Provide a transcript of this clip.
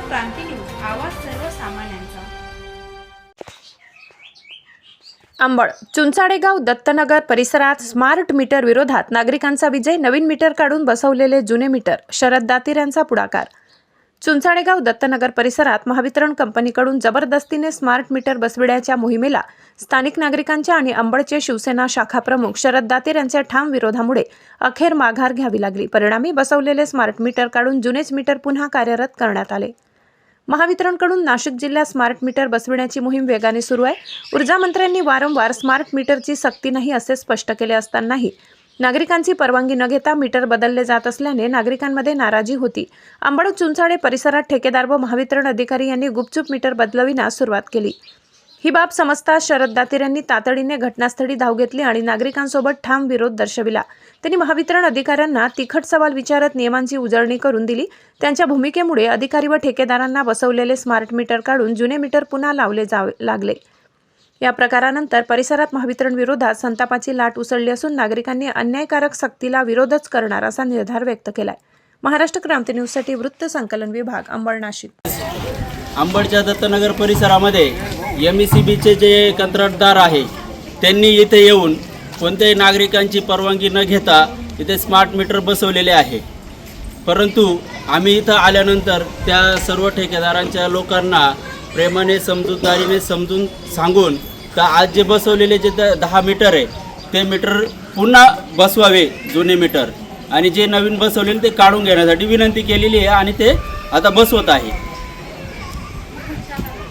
क्रांती news आवाज सर्वसामान्यांचा. अंबड चुंचाडेगाव दत्तनगर परिसरात स्मार्ट मीटर विरोधात नागरिकांचा विजय नवीन मीटर काढून बसवलेले जुने मीटर शरद दातीर यांचा पुढाकार. चुंचाडेगाव दत्तनगर परिसरात महावितरण कंपनीकडून जबरदस्तीने स्मार्ट मीटर बसविण्याच्या मोहिमेला स्थानिक नागरिकांच्या आणि अंबडचे शिवसेना शाखा प्रमुख शरद दातीर यांच्या ठाम विरोधामुळे अखेर माघार घ्यावी लागली. परिणामी बसवलेले स्मार्ट मीटर काढून जुनेच मीटर पुन्हा कार्यरत करण्यात आले. महावितरणकडून नाशिक जिल्ह्यात स्मार्ट मीटर बसविण्याची मोहीम वेगाने सुरू आहे. ऊर्जामंत्र्यांनी वारंवार स्मार्ट मीटरची सक्ती नाही असे स्पष्ट केले असतानाही नागरिकांची परवानगी न घेता मीटर बदलले जात असल्याने नागरिकांमध्ये नाराजी होती. अंबड चुंचाळे परिसरात ठेकेदार व महावितरण अधिकारी यांनी गुपचूप मीटर बदलविण्यास सुरुवात केली. ही बाब समजता शरद दातेर यांनी तातडीने घटनास्थळी धाव घेतली आणि नागरिकांसोबत ठाम विरोध दर्शविला. त्यांनी महावितरण अधिकाऱ्यांना तिखट सवाल विचारत नियमांची उजळणी करून दिली. त्यांच्या भूमिकेमुळे अधिकारी व ठेकेदारांना बसवलेले स्मार्ट मीटर काढून जुने मीटर पुन्हा लावले जावे लागले. या प्रकारानंतर परिसरात महावितरण विरोधात संतापाची लाट उसळली असून नागरिकांनी अन्यायकारक सक्तीला विरोधच करणार असा निर्धार व्यक्त केलाय. महाराष्ट्र क्रांती न्यूजसाठी वृत्त संकलन विभाग अंबड नाशिक. अंबडच्या दत्तनगर परिसरामध्ये एम ई सी बीचे जे कंत्राटदार आहे त्यांनी इथे येऊन कोणत्याही नागरिकांची परवानगी न घेता इथे स्मार्ट मीटर बसवलेले आहे. परंतु आम्ही इथं आल्यानंतर त्या सर्व ठेकेदारांच्या लोकांना प्रेमाने समजूतदारीने समजून सांगून का आज जे बसवलेले जे द दहा मीटर आहे ते मीटर पुन्हा बसवावे जुने मीटर. आणि जे नवीन बसवलेले ते काढून घेण्यासाठी विनंती केलेली आहे आणि ते आता बसवत आहे.